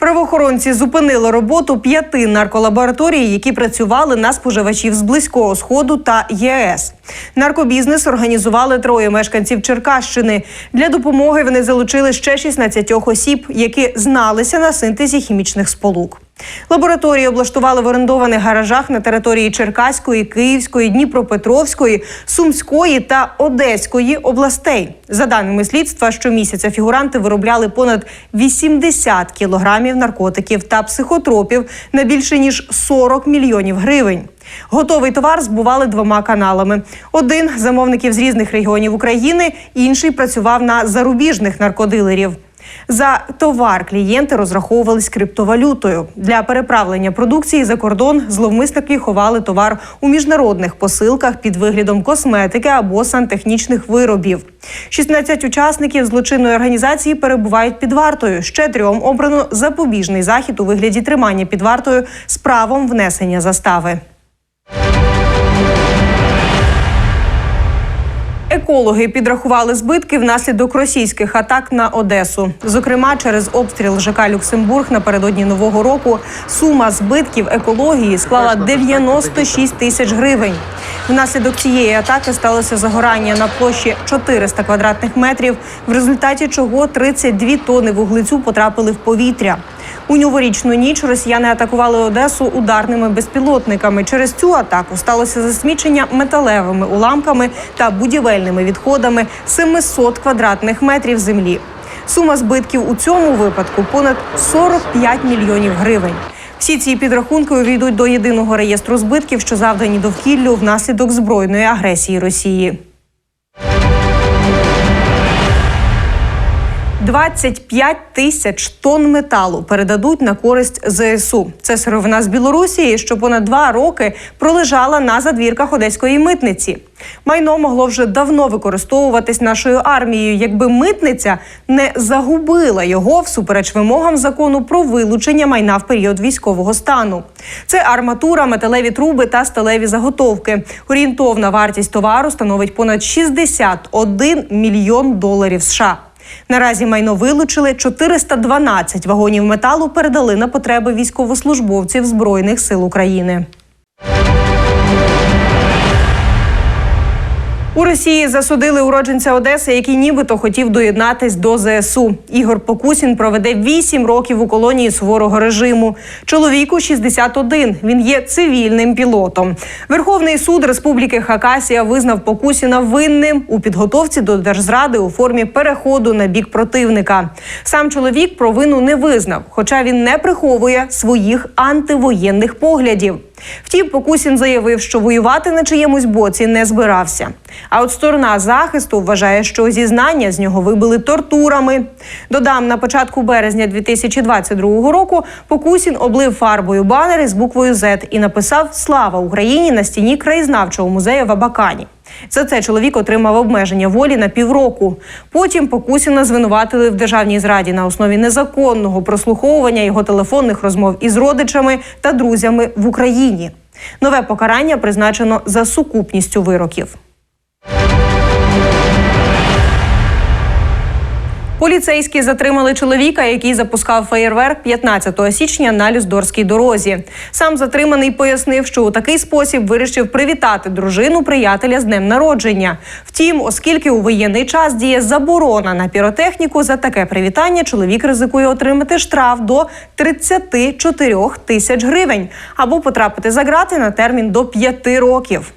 Правоохоронці зупинили роботу п'яти нарколабораторій, які працювали на споживачів з близького сходу та ЄС. Наркобізнес організували троє мешканців Черкащини. Для допомоги вони залучили ще 16 осіб, які зналися на синтезі хімічних сполук. Лабораторії облаштували в орендованих гаражах на території Черкаської, Київської, Дніпропетровської, Сумської та Одеської областей. За даними слідства, щомісяця фігуранти виробляли понад 80 кілограмів наркотиків та психотропів на більше ніж 40 мільйонів гривень. Готовий товар збували двома каналами. Один замовників з різних регіонів України, інший працював на зарубіжних наркодилерів. За товар клієнти розраховувались криптовалютою. Для переправлення продукції за кордон зловмисники ховали товар у міжнародних посилках під виглядом косметики або сантехнічних виробів. 16 учасників злочинної організації перебувають під вартою. Ще трьом обрано запобіжний захід у вигляді тримання під вартою з правом внесення застави. Екологи підрахували збитки внаслідок російських атак на Одесу. Зокрема, через обстріл ЖК Люксембург напередодні нового року сума збитків екології склала 96 тисяч гривень. Внаслідок цієї атаки сталося загорання на площі 400 квадратних метрів, в результаті чого 32 тони вуглецю потрапили в повітря. У новорічну ніч росіяни атакували Одесу ударними безпілотниками. Через цю атаку сталося засмічення металевими уламками та будівельними відходами 700 квадратних метрів землі. Сума збитків у цьому випадку понад 45 мільйонів гривень. Всі ці підрахунки увійдуть до єдиного реєстру збитків, що завдані довкіллю внаслідок збройної агресії Росії. 25 тисяч тонн металу передадуть на користь ЗСУ. Це сировина з Білорусі, що понад два роки пролежала на задвірках одеської митниці. Майно могло вже давно використовуватись нашою армією, якби митниця не загубила його всупереч вимогам закону про вилучення майна в період військового стану. Це арматура, металеві труби та сталеві заготовки. Орієнтовна вартість товару становить понад 61 мільйон доларів США. Наразі майно вилучили 412 вагонів металу передали на потреби військовослужбовців Збройних сил України. У Росії засудили уродженця Одеси, який нібито хотів доєднатись до ЗСУ. Ігор Покусін проведе 8 років у колонії суворого режиму. Чоловіку 61. Він є цивільним пілотом. Верховний суд Республіки Хакасія визнав Покусіна винним у підготовці до держзради у формі переходу на бік противника. Сам чоловік провину не визнав, хоча він не приховує своїх антивоєнних поглядів. Втім, Покусін заявив, що воювати на чиємусь боці не збирався. А от сторона захисту вважає, що зізнання з нього вибили тортурами. Додам, на початку березня 2022 року Покусін облив фарбою банери з буквою «З» і написав Слава Україні на стіні краєзнавчого музею в Абакані. За це чоловік отримав обмеження волі на півроку. Потім Покусіна звинуватили в державній зраді на основі незаконного прослуховування його телефонних розмов із родичами та друзями в Україні. Нове покарання призначено за сукупністю вироків. Поліцейські затримали чоловіка, який запускав феєрверк 15 січня на Люздорській дорозі. Сам затриманий пояснив, що у такий спосіб вирішив привітати дружину приятеля з днем народження. Втім, оскільки у воєнний час діє заборона на піротехніку, за таке привітання чоловік ризикує отримати штраф до 34 тисяч гривень або потрапити за грати на термін до 5 років.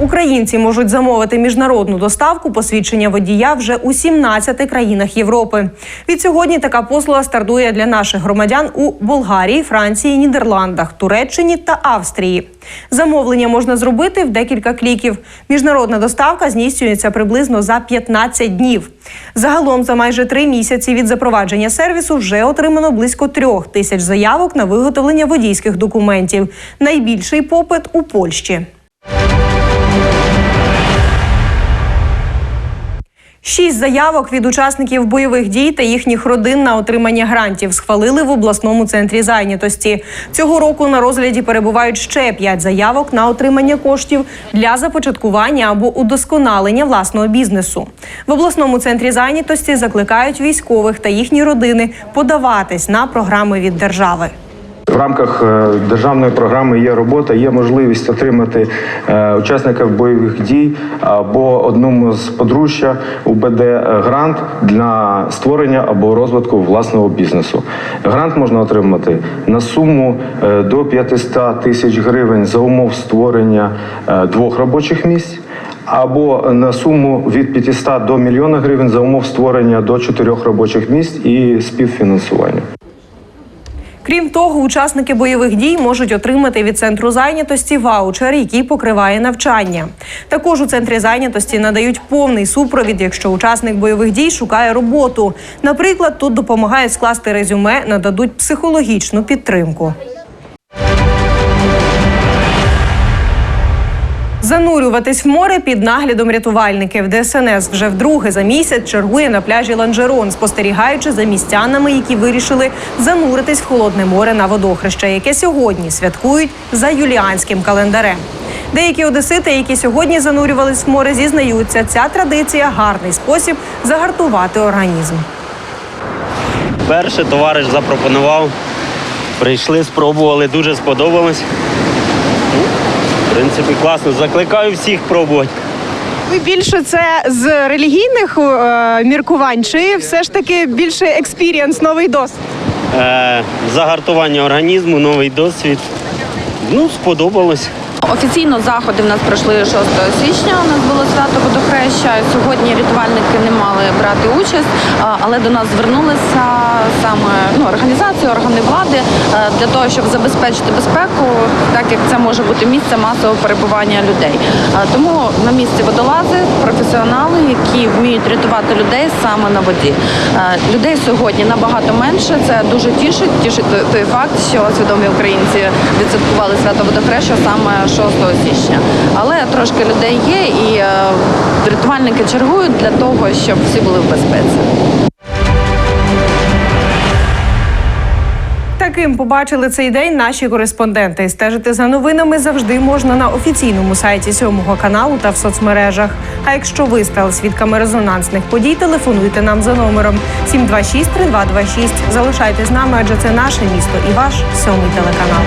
Українці можуть замовити міжнародну доставку посвідчення водія вже у 17 країнах Європи. Від сьогодні така послуга стартує для наших громадян у Болгарії, Франції, Нідерландах, Туреччині та Австрії. Замовлення можна зробити в декілька кліків. Міжнародна доставка здійснюється приблизно за 15 днів. Загалом за майже три місяці від запровадження сервісу вже отримано близько трьох тисяч заявок на виготовлення водійських документів. Найбільший попит у Польщі. Шість заявок від учасників бойових дій та їхніх родин на отримання грантів схвалили в обласному центрі зайнятості. Цього року на розгляді перебувають ще п'ять заявок на отримання коштів для започаткування або удосконалення власного бізнесу. В обласному центрі зайнятості закликають військових та їхні родини подаватись на програми від держави. В рамках е, державної програми є робота, є можливість отримати е, учасників бойових дій або одному з подружжя УБД е, грант для створення або розвитку власного бізнесу. Грант можна отримати на суму до 500 тисяч гривень за умов створення двох робочих місць. Або на суму від 500 до мільйона гривень за умов створення до чотирьох робочих місць і співфінансування. Крім того, учасники бойових дій можуть отримати від центру зайнятості ваучер, який покриває навчання. Також у центрі зайнятості надають повний супровід, якщо учасник бойових дій шукає роботу. Наприклад, тут допомагають скласти резюме, нададуть психологічну підтримку. Занурюватись в море під наглядом рятувальників ДСНС вже вдруге за місяць чергує на пляжі Ланжерон, спостерігаючи за містянами, які вирішили зануритись в холодне море на водохреще, яке сьогодні святкують за юліанським календарем. Деякі одесити, які сьогодні занурювались в море, зізнаються, ця традиція гарний спосіб загартувати організм. Перше товариш запропонував. Прийшли, спробували, дуже сподобалось. В принципі, класно. Закликаю всіх пробувати. Ви більше це з релігійних е, міркувань, чи все ж таки більше експірієнс, новий досвід? Е, загартування організму, новий досвід. Ну, сподобалось. Офіційно заходи в нас пройшли 6 січня. У нас було свято. Сьогодні рятувальники не мали брати участь, але до нас звернулися саме ну, організації, органи влади е, для того, щоб забезпечити безпеку, так як це може бути місце масового перебування людей. Е, Тому на місці водолази, професіонали, які вміють рятувати людей саме на воді. Е, Людей сьогодні набагато менше. Це дуже тішить. Тішить той- факт, що свідомі українці відсвяткували свято водохреща саме 6 січня. Але трошки людей є, і е, рятувальники чергують для того, щоб всі були в безпеці. Таким побачили цей день наші кореспонденти. Стежити за новинами завжди можна на офіційному сайті сьомого каналу та в соцмережах. А якщо ви стали свідками резонансних подій, телефонуйте нам за номером 726 3226. Залишайтесь з нами, адже це наше місто і ваш сьомий телеканал.